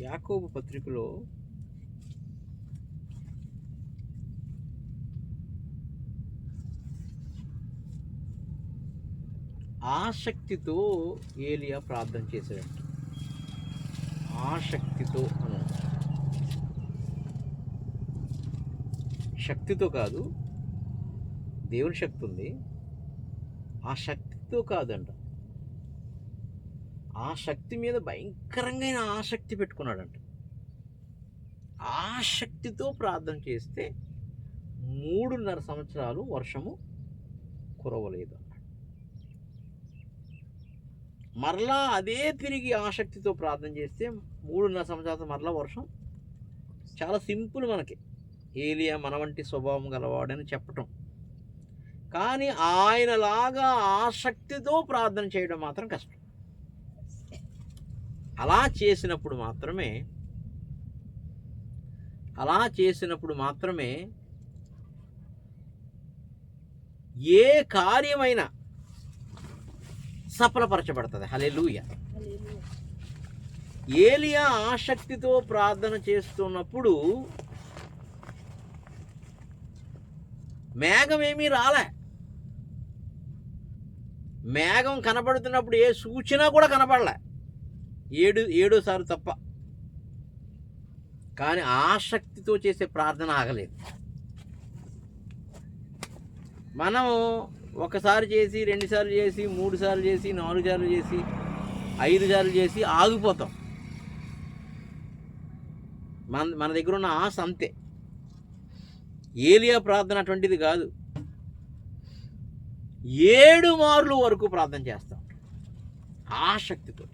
యాకోబు పత్రికలో ఆసక్తితో ఏలియా ప్రార్థన చేశాడు. ఆసక్తితో అను శక్తితో కాదు దేవుని శక్తి ఉంది. ఆ శక్తితో కాదంట. ఆ శక్తి మీద భయంకరంగా ఆసక్తి పెట్టుకున్నాడంట. ఆసక్తితో ప్రార్థన చేస్తే మూడున్నర సంవత్సరాలు వర్షము కురవలేదు. అన్నాడు మరలా అదే తిరిగి ఆసక్తితో ప్రార్థన చేస్తే మూడున్నర సంవత్సరాలు మరలా వర్షం చాలా సింపుల్ మనకి. ఏలియా మన వంటి స్వభావం గలవాడని చెప్పటం. కానీ ఆయనలాగా ఆసక్తితో ప్రార్థన చేయడం మాత్రం కష్టం. అలా చేసినప్పుడు మాత్రమే అలా చేసినప్పుడు మాత్రమే ఏ కార్యమైనా సఫలపరచబడుతుంది. హలెలూయ ఏలియా ఆసక్తితో ప్రార్థన చేస్తున్నప్పుడు మేఘం ఏమీ రాలే. మేఘం కనబడుతున్నప్పుడు ఏ సూచన కూడా కనపడలే ఏడు ఏడోసారి తప్ప. కానీ ఆసక్తితో చేసే ప్రార్థన ఆగలేదు. మనము ఒకసారి చేసి రెండుసార్లు చేసి మూడు సార్లు చేసి నాలుగు సార్లు చేసి ఐదు సార్లు చేసి ఆగిపోతాం. మన మన దగ్గర ఉన్న ఆశ అంతే. ఏలియా ప్రార్థన అటువంటిది కాదు. ఏడు మార్లు వరకు ప్రార్థన చేస్తాం. ఆసక్తితో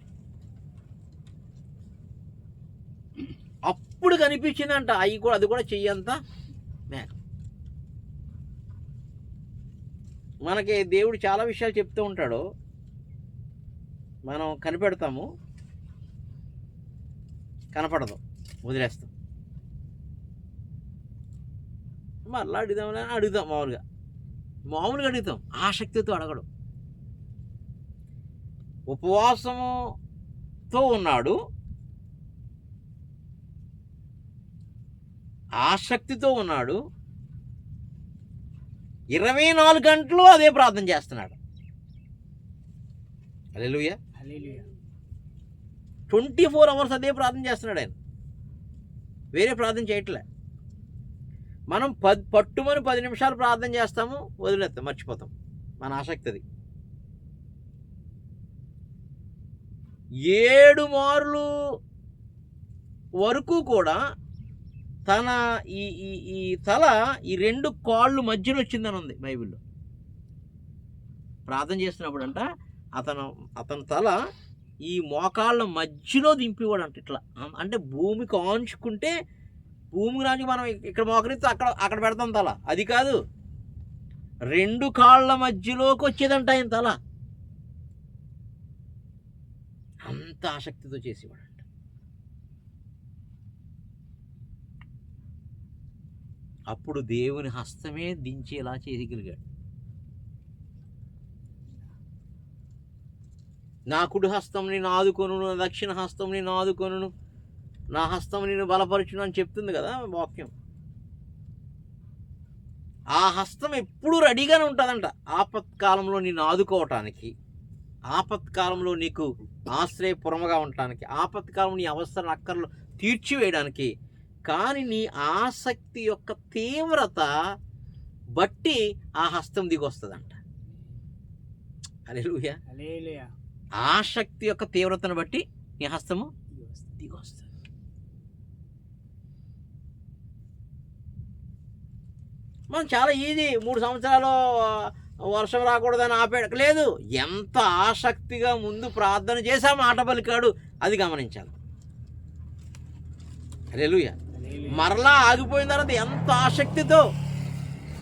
అప్పుడు కనిపించిందంట. అవి కూడా అది కూడా చెయ్యంత మేక మనకి దేవుడు చాలా విషయాలు చెప్తూ ఉంటాడు. మనం కనిపెడతాము. కనపడదు. వదిలేస్తాం. మళ్ళీ అడుగుదాం అడుగుతాం మామూలుగా. మామూలుగా అడుగుతాం. ఆసక్తితో అడగడు. ఉపవాసముతో ఉన్నాడు. ఆసక్తితో ఉన్నాడు. ఇరవై నాలుగు గంటలు అదే ప్రార్థన చేస్తున్నాడు. అలెలుయ ట్వంటీ ఫోర్ అవర్స్ అదే ప్రార్థన చేస్తున్నాడు ఆయన. వేరే ప్రార్థన చేయట్లే. మనం పద్ పట్టుమని పది నిమిషాలు ప్రార్థన చేస్తాము వదిలేస్తాం మర్చిపోతాం. మన ఆసక్తి అది. ఏడు మార్లు వరకు కూడా తన ఈ ఈ ఈ తల ఈ రెండు కాళ్ళు మధ్యలో వచ్చిందని ఉంది బైబిల్లో. ప్రార్థన చేస్తున్నప్పుడు అంట అతను అతని తల ఈ మోకాళ్ళ మధ్యలో దింపేవాడు అంట ఇట్లా అంటే భూమికి ఆంచుకుంటే భూమికి రాంచి మనం ఇక్కడ మోకరిస్తే అక్కడ అక్కడ పెడతాం తల. అది కాదు. రెండు కాళ్ళ మధ్యలోకి వచ్చేదంట ఆయన తల. అంత ఆసక్తితో చేసేవాడు. అప్పుడు దేవుని హస్తమే దించేలా చేయగలిగాడు. నా కుడి హస్తం నేను ఆదుకొను నా దక్షిణ హస్తం నేను ఆదుకొను నా హస్తం నేను బలపరచును అని చెప్తుంది కదా వాక్యం. ఆ హస్తం ఎప్పుడూ రెడీగానే ఉంటుందంట. ఆపత్కాలంలో నిన్ను ఆదుకోవటానికి ఆపత్కాలంలో నీకు ఆశ్రయపురముగా ఉండటానికి ఆపత్కాలం నీ అవసరం అక్కర్లు తీర్చివేయడానికి కానీ నీ ఆసక్తి యొక్క తీవ్రత బట్టి ఆ హస్తం దిగొస్తుందంట. హల్లెలూయా. ఆసక్తి యొక్క తీవ్రతను బట్టి నీ హస్తము దిగొస్తుంది. మనం చాలా ఈజీ మూడు సంవత్సరాలు వర్షం రాకూడదని ఆపాడు లేదు ఎంత ఆసక్తిగా ముందు ప్రార్థన చేసా మాట పలికాడు అది గమనించాలి. హల్లెలూయా. మరలా ఆగిపోయిన తర్వాత ఎంత ఆసక్తితో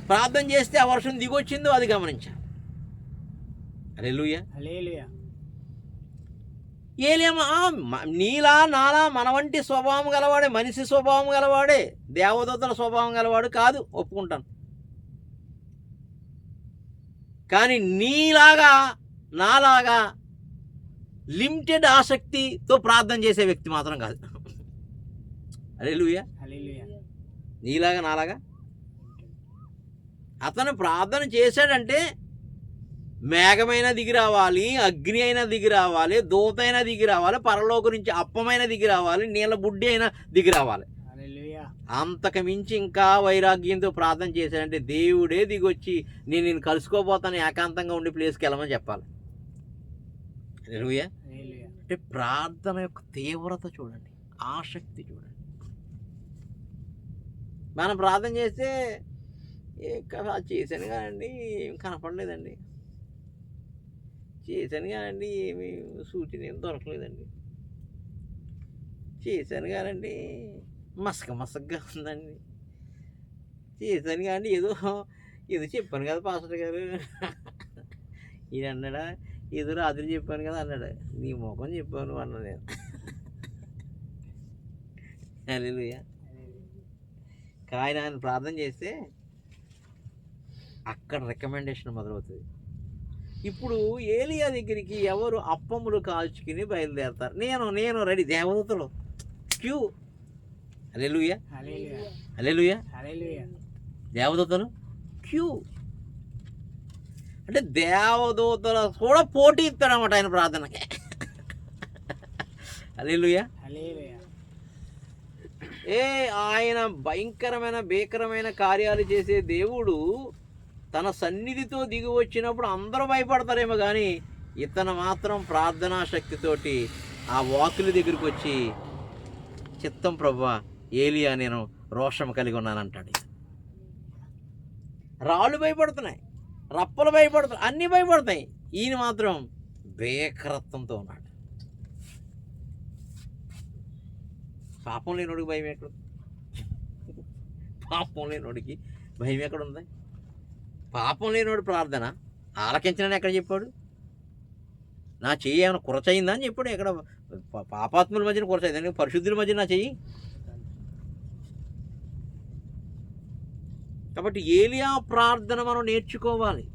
ప్రార్థన చేస్తే ఆ వర్షం దిగొచ్చిందో అది గమనించాలి. ఏలేమా మ- నీలా నాలా మన వంటి స్వభావం గలవాడే మనిషి స్వభావం గలవాడే దేవదూతల స్వభావం గలవాడు కాదు ఒప్పుకుంటాను. కానీ నీలాగా నాలాగా లిమిటెడ్ ఆసక్తితో ప్రార్థన చేసే వ్యక్తి మాత్రం కాదు. అరే హల్లెలూయా. నీలాగా నాలాగా? అతను ప్రార్థన చేశాడంటే మేఘమైన దిగి రావాలి అగ్ని అయినా దిగి రావాలి దూత అయినా దిగి రావాలి పరలోక నుంచి అప్పమైన దిగి రావాలి నీళ్ళ బుడ్డి అయినా దిగి రావాలి. అంతకు మించి ఇంకా వైరాగ్యంతో ప్రార్థన చేశాడంటే దేవుడే దిగొచ్చి నేను నేను కలుసుకోబోతాను ఏకాంతంగా ఉండే ప్లేస్కి వెళ్ళమని చెప్పాలి. అంటే ప్రార్థన యొక్క తీవ్రత చూడండి ఆసక్తి చూడండి. మనం ప్రార్థన చేస్తే చేశాను కానండి ఏం కనపడలేదండి. చేశాను కానండి ఏమి సూచన ఏం దొరకలేదండి. చేశాను కానండి మసక మసకగా ఉందండి. చేశాను కానీ ఏదో ఏదో చెప్పాను కదా పాస్టర్ గారు. ఈయన అన్నాడా ఏదో రాత్రి చెప్పాను కదా అన్నాడు. నీ ముఖం చెప్పాను అన్నా నేను. హల్లెలూయా. కానీ ఆయన ప్రార్థన చేస్తే అక్కడ రికమెండేషన్ మొదలవుతుంది. ఇప్పుడు ఏలియా దగ్గరికి ఎవరు అప్పములు కాల్చుకుని బయలుదేరతారు? నేను నేను రెడీ దేవదూతలు. Queue. Alleluia hallelujah. Alleluia hallelujah. దేవదూతలు. క్యూ. అంటే దేవదూతల కూడా పోటీ ఇస్తాడన్నమాట ఆయన ప్రార్థనకి. అలెలుయా ఏ ఆయన భయంకరమైన భీకరమైన కార్యాలు చేసే దేవుడు తన సన్నిధితో దిగి వచ్చినప్పుడు అందరూ భయపడతారేమో కానీ ఇతను మాత్రం ప్రార్థనా శక్తితోటి ఆ వాకుల దగ్గరికి వచ్చి చిత్తం ప్రభా ఏలియా నేను రోషం కలిగి ఉన్నానంటాడు. రాళ్ళు భయపడుతున్నాయి రప్పలు భయపడుతున్నాయి అన్నీ భయపడతాయి ఈయన మాత్రం భీకరత్వంతో ఉన్నాడు. పాపం లేనోడికి భయం ఎక్కడ? పాపం లేనోడికి భయం ఎక్కడ ఉంది? పాపం లేనోడు ప్రార్థన. ఆలకించనని ఎక్కడ చెప్పాడు? నా చెయ్యి ఏమైనా కురచయిందా అని చెప్పాడు. ఎక్కడ పాపాత్ముల మధ్యన కురచయిందని పరిశుద్ధుల మధ్య నా చెయ్యి? కాబట్టి ఏలియా ప్రార్థన మనం నేర్చుకోవాలి.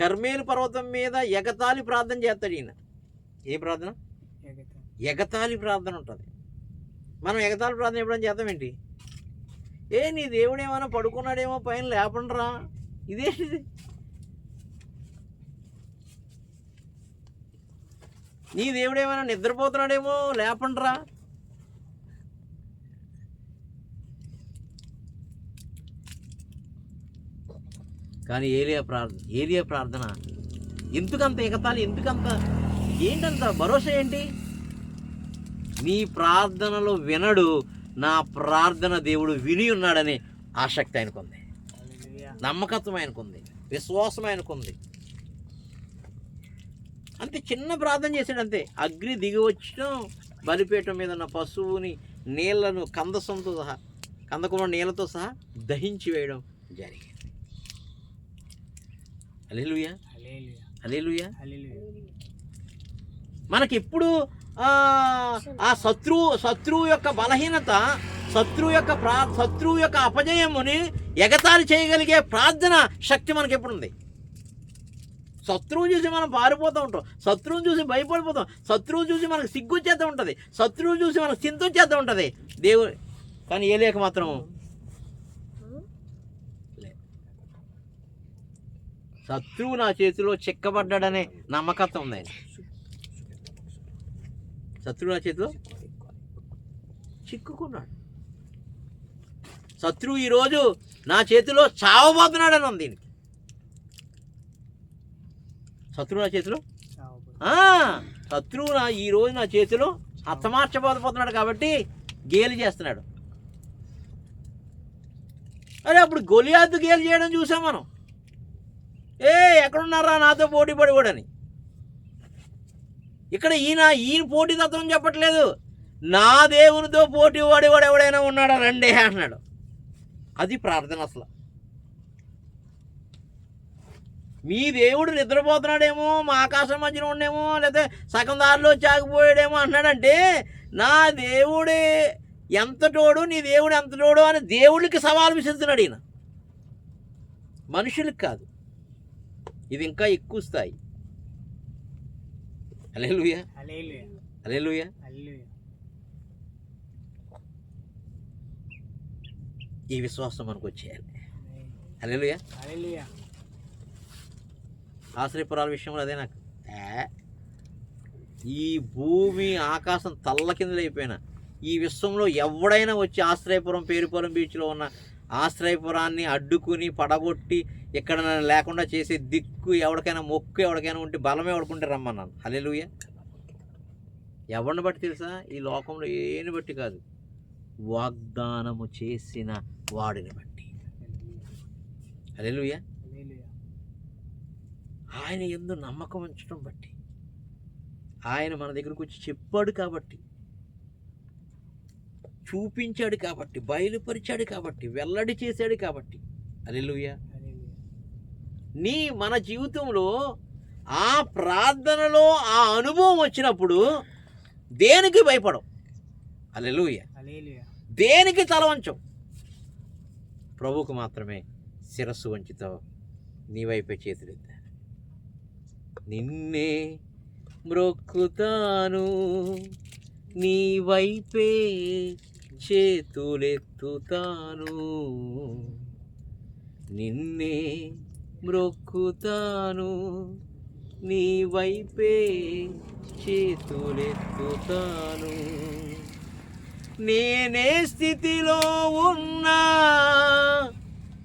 కర్మేలు పర్వతం మీద ఎగతాళి ప్రార్థన చేస్తాడు ఈయన. ఏ ప్రార్థన? ఎగతా ఎగతాళి ప్రార్థన ఉంటుంది. మనం ఎగతాళి ప్రార్థన ఎప్పుడైనా చేద్దామేంటి ఏ నీ దేవుడు ఏమైనా పడుకున్నాడేమో పైన లేపండ్రా. ఇదేంటిది? నీ దేవుడు ఏమైనా నిద్రపోతున్నాడేమో లేపండ్రా. కానీ ఏలియా ప్రార్థన ఏలియా ప్రార్థన. ఎందుకంత ఎగతాళి ఎందుకంత ఏంటంత భరోసా ఏంటి? నీ ప్రార్థనలో వినడు నా ప్రార్థన దేవుడు విని ఉన్నాడని ఆసక్తి ఆయనకుంది. నమ్మకత్వం ఆయనకుంది. విశ్వాసం ఆయనకుంది. అంతే చిన్న ప్రార్థన చేశాడు అంతే. అగ్ని దిగి వచ్చడం బలిపీఠం మీద ఉన్న పశువుని నీళ్ళను కందసంతో సహా కందకుండా నీళ్ళతో సహా దహించి వేయడం జరిగింది. Alleluia alleluia hallelujah. మనకి ఎప్పుడు ఆ శత్రువు శత్రువు యొక్క బలహీనత శత్రువు యొక్క ప్రా శత్రువు యొక్క అపజయముని ఎగతాళి చేయగలిగే ప్రార్థన శక్తి మనకి ఎప్పుడు ఉంది శత్రువు చూసి మనం పారిపోతూ ఉంటాం. శత్రువుని చూసి భయపడిపోతాం. శత్రువు చూసి మనకు సిగ్గు చేత ఉంటుంది. శత్రువు చూసి మనకు చింత చేత ఉంటుంది. దేవుడు కానీ ఏ లేక మాత్రం శత్రువు నా చేతిలో చిక్కబడ్డాడనే నమ్మకత్వం ఉంది ఆయన శత్రువు నా చేతిలో? చిక్కుకున్నాడు. శత్రువు ఈరోజు నా చేతిలో చావబోతున్నాడని ఉంది దీనికి శత్రువు నా చేతిలో శత్రువు నా ఈ రోజు నా చేతిలో హతమార్చబోతున్నాడు కాబట్టి గేలి చేస్తున్నాడు. అరే అప్పుడు గొలియాతు గేలి చేయడం చూసాం మనం. ఏ ఎక్కడున్నారా నాతో పోటీ పడివాడని ఇక్కడ ఈయన ఈయన పోటీతత్వం చెప్పట్లేదు. నా దేవునితో పోటీ పడేవాడు ఎవడైనా ఉన్నాడా? రండే అంటున్నాడు. అది ప్రార్థన అసలు. మీ దేవుడు నిద్రపోతున్నాడేమో మా ఆకాశం మధ్యన ఉండేమో లేకపోతే సగం దారిలో చాగిపోయాడేమో అన్నాడంటే నా దేవుడే ఎంత తోడు నీ దేవుడు ఎంత తోడు అని దేవుడికి సవాలు విసురుతున్నాడు ఈయన. మనుషులకు కాదు. ఇది ఇంకా ఎక్కువ స్థాయి. అలెలుయా అలెలుయా హల్లెలూయా ఈ విశ్వాసం మనకు వచ్చేయాలి. హల్లెలూయా ఆశ్రయపురాల విషయంలో అదే నాకు. ఈ భూమి ఆకాశం తల్ల కిందలైపోయినా ఈ విశ్వంలో ఎవడైనా వచ్చి ఆశ్రయపురం పేరుపురం బీచ్లో ఉన్న ఆశ్రయపురాన్ని అడ్డుకుని పడగొట్టి ఇక్కడ నన్ను లేకుండా చేసే దిక్కు ఎవరికైనా మొక్కు ఎవరికైనా ఉంటే బలమే ఎవడుకుంటే రమ్మన్నాను. హల్లెలూయా. ఎవరిని బట్టి తెలుసా? ఈ లోకంలో ఏని బట్టి కాదు. వాగ్దానము చేసిన వాడిని బట్టి. హల్లెలూయా. ఆయన ఎందు నమ్మకం ఉంచడం బట్టి. ఆయన మన దగ్గరకు వచ్చి చెప్పాడు కాబట్టి చూపించాడు కాబట్టి బయలుపరిచాడు కాబట్టి వెల్లడి చేశాడు కాబట్టి. అలెలుయ నీ మన జీవితంలో ఆ ప్రార్థనలో ఆ అనుభవం వచ్చినప్పుడు దేనికి భయపడవు? అలెలుయ దేనికి తల వంచవు ప్రభువుకు మాత్రమే శిరస్సు వంచుతావు నీ వైపే చేతులెత్తా నిన్నే మ్రొక్కుతాను నీ వైపే చేతులెత్తుతాను. నిన్నే మ్రొక్కుతాను. నీ వైపే చేతులెత్తుతాను. నేనే స్థితిలో ఉన్నా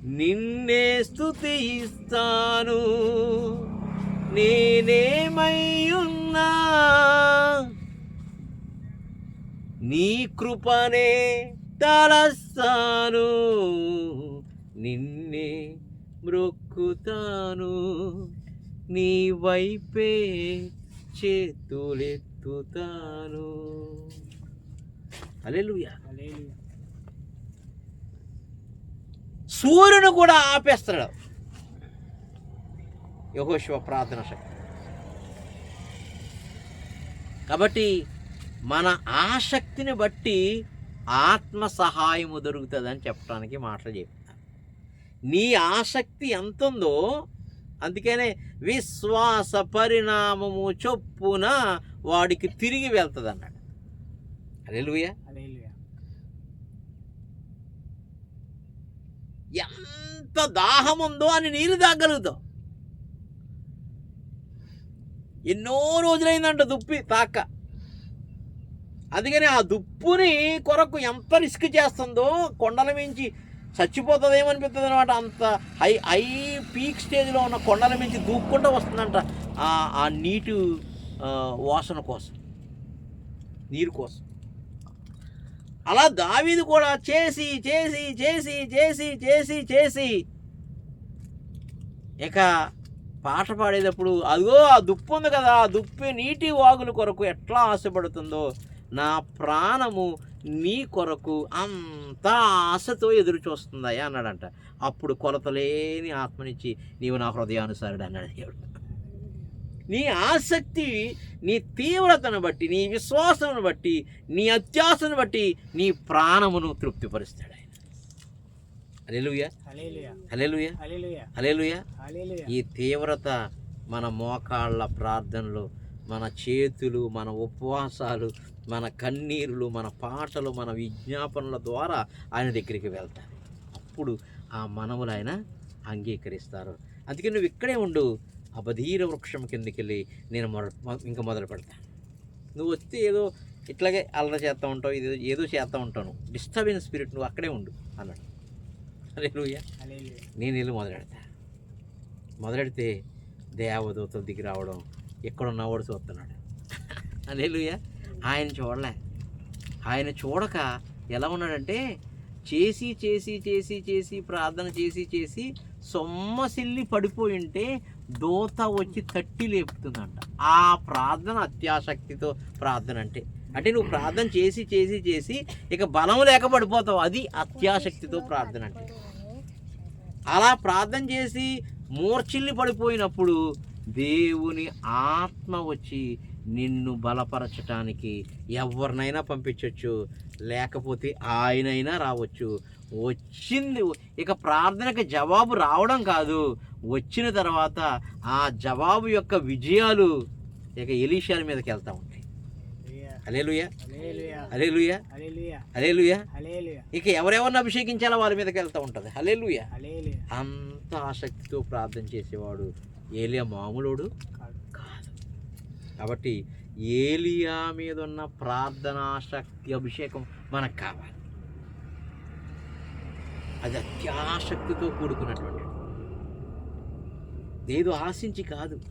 నిన్నే స్థుతిస్తాను. నేనేమయ్యున్నా నీ కృపనే తలస్తాను. నిన్నే మ్రొక్కుతాను. నీ వైపే చేతులెత్తుతాను. అలెలుయా సూర్యుని కూడా ఆపేస్తాడు. యహోశివ ప్రార్థన శక్తి. కాబట్టి మన ఆసక్తిని బట్టి ఆత్మ సహాయము దొరుకుతుందని చెప్పడానికి మాటలు చెప్తాను నీ ఆసక్తి ఎంత ఉందో అందుకనే విశ్వాస పరిణామము చొప్పున వాడికి తిరిగి వెళ్తుంది అన్నాడు ఎంత దాహం ఉందో అని నీళ్ళు తాగలుగుతావు. ఎన్నో రోజులైందంట దుప్పి తాక. అందుకని ఆ దుప్పుని కొరకు ఎంత రిస్క్ చేస్తుందో కొండల మించి చచ్చిపోతుందేమనిపిస్తుంది అనమాట అంత హై హై పీక్ స్టేజ్లో ఉన్న కొండల మించి దూక్కుంటూ వస్తుందంట ఆ ఆ నీటి వాసన కోసం. నీరు కోసం. అలా దావీది కూడా చేసి చేసి చేసి చేసి చేసి చేసి ఇక పాట పాడేటప్పుడు అదిగో ఆ దుప్పు ఉంది కదా ఆ దుప్పి నీటి వాగుల కొరకు ఎట్లా ఆశపడుతుందో నా ప్రాణము నీ కొరకు అంత ఆశతో ఎదురు చూస్తుందయ్యా అన్నాడంట. అప్పుడు కొలతలేని ఆత్మనిచ్చి నీవు నా హృదయానుసారుడు అన్నాడు దేవుడు. నీ ఆసక్తి నీ తీవ్రతను బట్టి నీ విశ్వాసమును బట్టి నీ అత్యాసను బట్టి నీ ప్రాణమును తృప్తిపరుస్తాడు ఆయన. ఈ తీవ్రత మన మోకాళ్ళ ప్రార్థనలు మన చేతులు మన ఉపవాసాలు మన కన్నీరులు మన పాటలు మన విజ్ఞాపనల ద్వారా ఆయన దగ్గరికి వెళ్తారు. అప్పుడు ఆ మనములు ఆయన అంగీకరిస్తారు. అందుకే నువ్వు ఇక్కడే ఉండు ఆ బధీర వృక్షం కిందకి వెళ్ళి నేను మొద ఇంకా మొదలు పెడతాను. నువ్వు వస్తే ఏదో ఇట్లాగే అల్లరి చేస్తూ ఉంటావు ఇది ఏదో చేస్తూ ఉంటాను డిస్టర్బెన్స్ స్పిరిట్ నువ్వు అక్కడే ఉండు అన్నాడు. అరే నేను ఇల్లు మొదలెడతా మొదలెడితే దేవదూతలు దిగి రావడం ఎక్కడున్నవాడు చూస్తున్నాడు. అలేలుయ ఆయన చూడలే. ఆయన చూడక ఎలా ఉన్నాడంటే చేసి చేసి చేసి చేసి ప్రార్థన చేసి చేసి సొమ్మసిల్లి పడిపోయి ఉంటే దూత వచ్చి తట్టి లేపుతుందంట. ఆ ప్రార్థన అత్యాసక్తితో ప్రార్థన అంటే. అంటే నువ్వు ప్రార్థన చేసి చేసి చేసి ఇక బలం లేక పడిపోతావు. అది అత్యాసక్తితో ప్రార్థన అంటే. అలా ప్రార్థన చేసి మూర్చిల్లి పడిపోయినప్పుడు దేవుని ఆత్మ వచ్చి నిన్ను బలపరచటానికి ఎవరినైనా పంపించవచ్చు లేకపోతే ఆయనైనా రావచ్చు. వచ్చింది ఇక ప్రార్థనకి జవాబు రావడం కాదు. వచ్చిన తర్వాత ఆ జవాబు యొక్క విజయాలు ఇక ఎలీషాల మీదకి వెళ్తూ ఉంటాయి. అలేలుయా అలేలుయా అలేలుయా ఇక ఎవరెవరిని అభిషేకించాలో వాళ్ళ మీదకి వెళ్తూ ఉంటుంది. హల్లెలూయా. అంత ఆసక్తితో ప్రార్థన చేసేవాడు ఏలియా మామూలుడు. కాబట్టి ఏలియా మీద ఉన్న ప్రార్థనా శక్తి అభిషేకం మనకు కావాలి. అది అత్యాసక్తితో కూడుకున్నటువంటి ఏదో ఆశించి కాదు.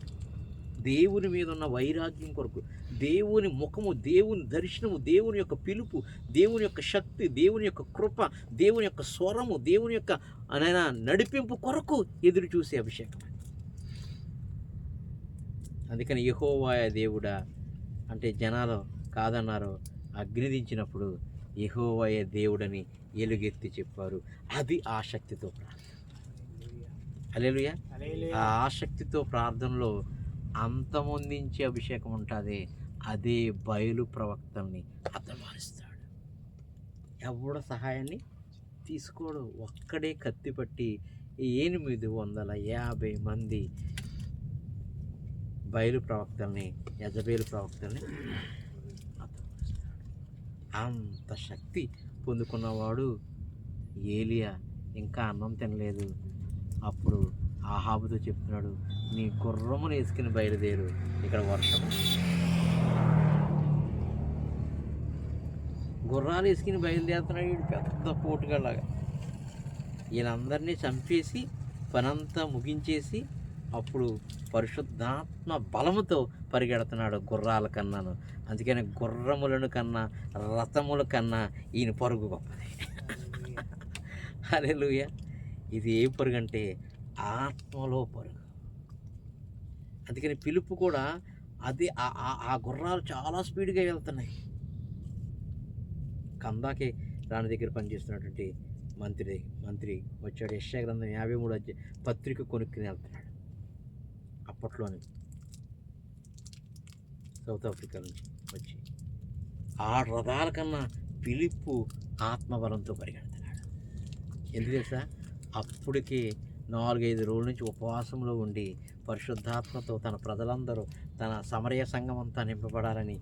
దేవుని మీద ఉన్న వైరాగ్యం కొరకు దేవుని ముఖము దేవుని దర్శనము దేవుని యొక్క పిలుపు దేవుని యొక్క శక్తి దేవుని యొక్క కృప దేవుని యొక్క స్వరము దేవుని యొక్క నడిపింపు కొరకు ఎదురు చూసే అభిషేకం అందుకని యహోవాయ దేవుడా అంటే జనాలు కాదన్నారు అగ్ని దించినప్పుడు యహోవాయ దేవుడని ఎలుగెత్తి చెప్పారు. అది ఆసక్తితో ప్రార్థన. అలేలుయా ఆ ఆసక్తితో ప్రార్థనలో అంతమొందించే అభిషేకం ఉంటుంది. అదే బయలు ప్రవక్తల్ని అర్థమానిస్తాడు ఎవడ సహాయాన్ని తీసుకోడు. ఒక్కడే కత్తి పట్టి ఎనిమిది వందల యాభై మంది బయలు ప్రవక్తల్ని యజబేలు ప్రవక్తల్ని అంత శక్తి పొందుకున్నవాడు ఏలియా. ఇంకా అన్నం తినలేదు. అప్పుడు ఆహాబుతో చెప్తున్నాడు నీ గుర్రమును వేసుకుని బయలుదేరు. ఇక్కడ వర్షము. గుర్రాలు వేసుకుని బయలుదేరుతున్నాడు వీడు పెద్ద పోటుగాలాగా వీళ్ళందరినీ చంపేసి పనంతా ముగించేసి అప్పుడు పరిశుద్ధాత్మ బలముతో పరిగెడుతున్నాడు గుర్రాల కన్నాను. అందుకని గుర్రములను కన్నా రథముల కన్నా ఈయన పరుగు గొప్పది. అరేలుయ ఇది ఏ పరుగు అంటే ఆత్మలో పరుగు. అందుకని పిలుపు కూడా అది ఆ- గుర్రాలు చాలా స్పీడ్గా వెళ్తున్నాయి. కందాకే రాణి దగ్గర పనిచేస్తున్నటువంటి మంత్రి మంత్రి వచ్చాడు. యశ్యా గ్రంథం యాభై మూడు పత్రిక కొనుక్కుని వెళ్తున్నాడు. అప్పట్లోనే. సౌత్ ఆఫ్రికా నుంచి వచ్చి ఆ రథాల కన్నా పిలుపు ఆత్మబలంతో పరిగెడుతున్నాడు. ఎందుకు తెలుసా? అప్పటికే నాలుగైదు రోజుల నుంచి ఉపవాసంలో ఉండి పరిశుద్ధాత్మతో తన ప్రజలందరూ తన సమరయ సంఘం అంతా నింపబడాలని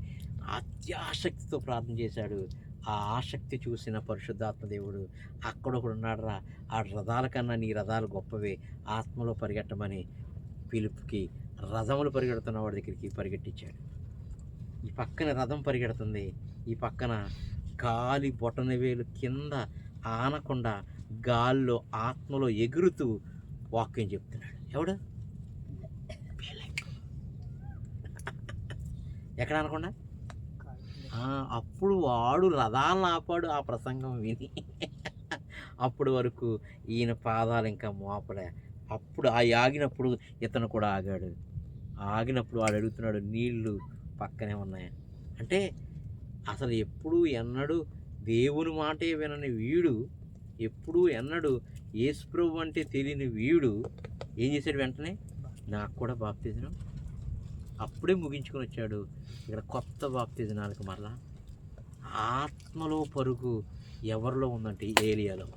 అత్యాసక్తితో ప్రార్థన చేశాడు. ఆ ఆసక్తి చూసిన పరిశుద్ధాత్మ దేవుడు అక్కడ ఆ రథాల కన్నా నీ రథాలు గొప్పవే ఆత్మలో పరిగెట్టమని పిలుపుకి రథములు పరిగెడుతున్న వాడి దగ్గరికి పరిగెట్టించాడు. ఈ పక్కన రథం పరిగెడుతుంది. ఈ పక్కన గాలి బొటన వేలు కింద ఆనకుండా గాల్లో ఆత్మలో ఎగురుతూ వాక్యం చెప్తున్నాడు. ఎవడు? ఎక్కడ అనకుండా అప్పుడు వాడు రథాలను ఆపాడు ఆ ప్రసంగం విని. అప్పుడు వరకు ఈయన పాదాలు ఇంకా మోపలే. అప్పుడు ఆ ఆగినప్పుడు ఇతను కూడా ఆగాడు. ఆగినప్పుడు వాడు అడుగుతున్నాడు నీళ్ళు పక్కనే ఉన్నాయి? అంటే అసలు ఎప్పుడు ఎన్నడు దేవుని మాటే వినని వీడు ఎప్పుడు ఎన్నడు యేసుప్రభు అంటే తెలియని వీడు ఏం చేశాడు వెంటనే? నాకు కూడా బాప్తిజనం. అప్పుడే ముగించుకొని వచ్చాడు. ఇక్కడ కొత్త బాప్తిజనాలకు మరలా ఆత్మలో పరుగు ఎవరిలో ఉందంటే ఏలియాలో.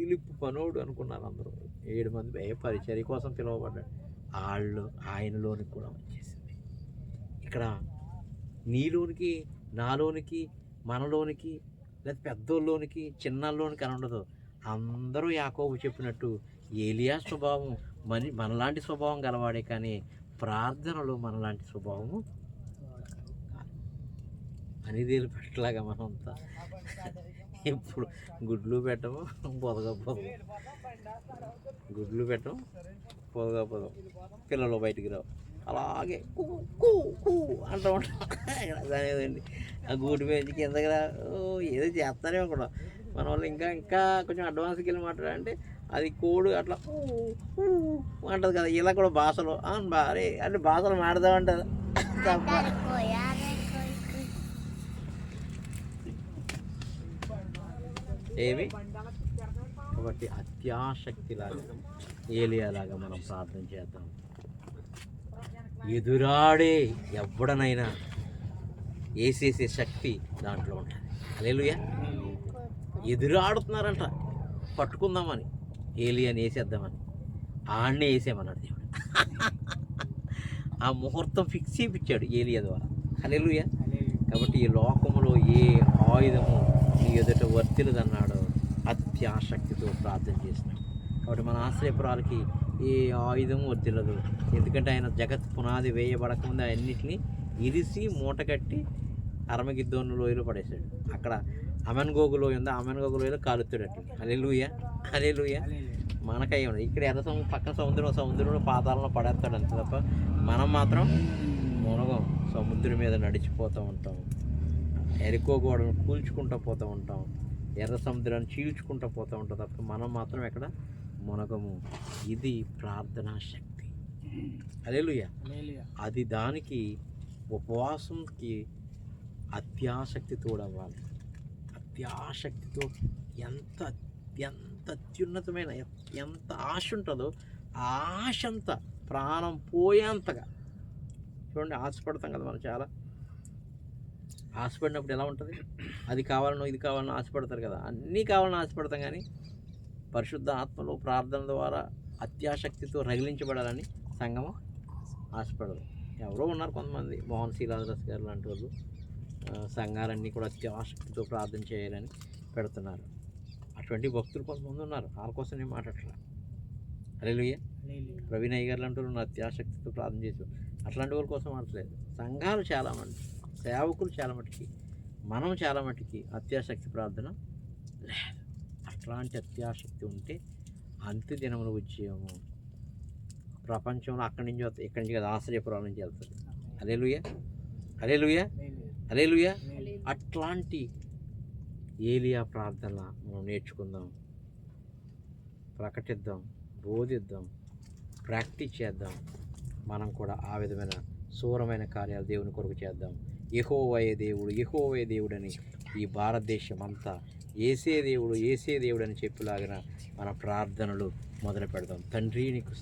పిలుపు పనోడు అనుకున్నారు అందరూ. ఏడు మంది ఏ పరిచర్య కోసం పిలువబడ్డాడు. వాళ్ళు ఆయనలోనికి కూడా వచ్చేసింది. ఇక్కడ నీలోనికి నాలోనికి మనలోనికి లేదా పెద్దోళ్ళలోనికి చిన్నల్లోనికి అని ఉండదు. అందరూ యాకోబు చెప్పినట్టు ఏలియా స్వభావం మన మనలాంటి స్వభావం గలవాడే కానీ ప్రార్థనలో మనలాంటి స్వభావము అనేది పెట్టలాగా మనంతా ఇప్పుడు గుడ్లు పెట్టము పొదగా పొదం గుడ్లు పెట్టం పొదగా పొదం పిల్లలు బయటికి రావు. అలాగే కూ కూ కూ అంటూ ఉంటాం. అదేదండి ఆ గూటి పెంచి కిందకి రా. ఓ, ఏదో చేస్తారేమో కూడా మన వాళ్ళు ఇంకా ఇంకా కొంచెం అడ్వాన్స్కి వెళ్ళి మాట్లాడంటే అది కోడు అట్లా అంటది కదా. ఇలా కూడా భాషలో. అవును అరే అంటే భాషలు మాడదామంటారు తప్ప ఏమి కాబట్టి అత్యాసక్తిలాగా ఏలియాలాగా మనం ప్రార్థన చేద్దాం. ఎదురాడే ఎవడనైనా వేసేసే శక్తి దాంట్లో ఉంటుంది అలేలుయా ఎదురాడుతున్నారంట. పట్టుకుందామని. ఏలియాని వేసేద్దామని ఆడనే వేసేమన్నాడు దేవుడు. ఆ ముహూర్తం ఫిక్స్ చేయించాడు ఏలియా ద్వారా. హల్లెలూయా. కాబట్టి ఈ లోకములో ఏ ఆయుధము నీ ఎదుట వర్తిలదన్నాడో అత్యాసక్తితో ప్రార్థన చేసినాడు. కాబట్టి మన ఆశ్రయపురాలకి ఏ ఆయుధము వర్తిల్లదు. ఎందుకంటే ఆయన జగత్ పునాది వేయబడకముందు అన్నిటిని ఇరిసి మూట కట్టి అరమగిద్దోను లోయలో పడేశాడు. అక్కడ అమెన్గోగు లోయ ఉంది? అమెన్గోగు లోయలో కాలుతాడు అట్లా అలెలుయ అలెలుయ మనకై ఉంది. ఇక్కడ ఎర్ర సముద్రం పక్కన సముద్రం సముద్రంలో పాతాలను పడేస్తాడు అంతే తప్ప మనం మాత్రం మునగం సముద్రం మీద నడిచిపోతూ ఉంటాం. ఎరుకో గోడను కూల్చుకుంటూ పోతూ ఉంటాం. ఎర్ర సముద్రాన్ని చీల్చుకుంటూ పోతూ ఉంటాం తప్ప మనం మాత్రం ఎక్కడ మునగము. ఇది ప్రార్థనా శక్తి. హల్లెలూయా. అది దానికి ఉపవాసంకి అత్యాసక్తి తోడవ్వాలి. అత్యాసక్తితో ఎంత ఎంత అత్యున్నతమైన ఎంత ఆశ ఉంటుందో ఆ ఆశ అంతా ప్రాణం పోయేంతగా. చూడండి ఆశపడతాం కదా మనం చాలా. ఆశపడినప్పుడు ఎలా ఉంటుంది? అది కావాలనో ఇది కావాలనో ఆశపడతారు కదా. అన్నీ కావాలని ఆశపడతాం కానీ పరిశుద్ధ ఆత్మలో ప్రార్థన ద్వారా అత్యాసక్తితో రగిలించబడాలని సంగమం ఆశపడదు. ఎవరో ఉన్నారు కొంతమంది. మోహన్ శీలాదరస్ గారు లాంటి వాళ్ళు సంఘాలన్నీ కూడా అత్యాసక్తితో ప్రార్థన చేయాలని పెడుతున్నారు. అటువంటి భక్తులు కొంతమంది ఉన్నారు. వాళ్ళ కోసం నేను మాట్లాడట్లా. అలెలుయ్య అయ్య గారు లాంటి వాళ్ళు ఉన్నారు. అత్యాసక్తితో ప్రార్థన చేసి అట్లాంటి వాళ్ళ కోసం ఆడట్లేదు సంఘాలు చాలామంది. సేవకులు చాలా మటుకి మనం చాలా మటుకి అత్యాసక్తి ప్రార్థన లేదు. అట్లాంటి అత్యాసక్తి ఉంటే అంత్య దినములు వచ్చేమో ప్రపంచంలో అక్కడి నుంచి వస్తే ఇక్కడి నుంచి కదా ఆశ్రయపురం నుంచి వెళ్తుంది అలేలుయ అలేలుయ హల్లెలూయా. అలేలుయ అట్లాంటి ఏలియా ప్రార్థన మనం నేర్చుకుందాం. ప్రకటిద్దాం బోధిద్దాం ప్రాక్టీస్ చేద్దాం. మనం కూడా ఆ విధమైన శూరమైన కార్యాలు దేవుని కొరకు చేద్దాం. యెహోవాయే దేవుడు యెహోవే దేవుడని ఈ భారతదేశం అంతా ఏసే దేవుడు ఏసే దేవుడు అని చెప్పులాగిన మన ప్రార్థనలు మొదలు పెడదాం. తండ్రి నీకు